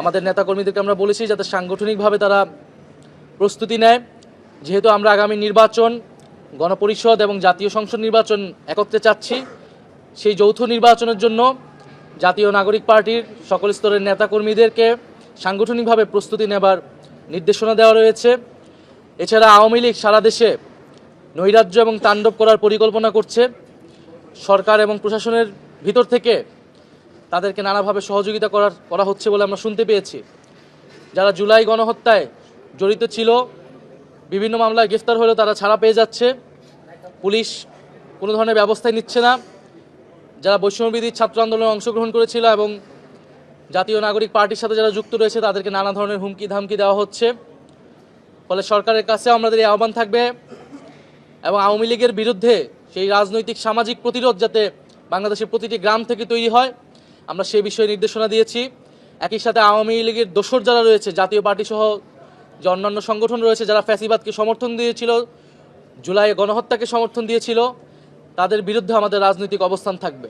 আমাদের নেতাকর্মীদেরকে আমরা বলেছি যাতে সাংগঠনিকভাবে তারা প্রস্তুতি নেয়। যেহেতু আমরা আগামী নির্বাচন, গণপরিষদ এবং জাতীয় সংসদ নির্বাচন একত্রে চাচ্ছি, সেই যৌথ নির্বাচনের জন্য জাতীয় নাগরিক পার্টির সকল স্তরের নেতাকর্মীদেরকে সাংগঠনিকভাবে প্রস্তুতি নেবার নির্দেশনা দেওয়া রয়েছে। এছাড়া আওয়ামী লীগ সারা দেশে নৈরাজ্য এবং তাণ্ডব করার পরিকল্পনা করছে। সরকার এবং প্রশাসনের ভিতর থেকে তাদেরকে নানাভাবে সহযোগিতা করার, করা হচ্ছে বলে আমরা শুনতে পেয়েছি। যারা জুলাই গণহত্যায় জড়িত ছিল, বিভিন্ন মামলায় গ্রেফতার হলেও তারা ছাড়া পেয়ে যাচ্ছে। পুলিশ কোনো ধরনের ব্যবস্থাই নিচ্ছে না। যারা বৈষম্যবিধি ছাত্র আন্দোলনে অংশগ্রহণ করেছিল এবং জাতীয় নাগরিক পার্টির সাথে যারা যুক্ত রয়েছে, তাদেরকে নানা ধরনের হুমকি ধামকি দেওয়া হচ্ছে। ফলে সরকারের কাছে আমাদের এই আহ্বান থাকবে এবং আওয়ামী লীগের বিরুদ্ধে সেই রাজনৈতিক সামাজিক প্রতিরোধ যাতে বাংলাদেশের প্রতিটি গ্রাম থেকে তৈরি হয় আমরা সে বিষয়ে নির্দেশনা দিয়েছি। একই সাথে আওয়ামী লীগের দোসর যারা রয়েছে, জাতীয় পার্টি সহ যে অন্যান্য সংগঠন রয়েছে, যারা ফ্যাসিবাদকে সমর্থন দিয়েছিল জুলাই গণহত্যাকে সমর্থন দিয়েছিল, তাদের বিরুদ্ধে আমাদের রাজনৈতিক অবস্থান থাকবে।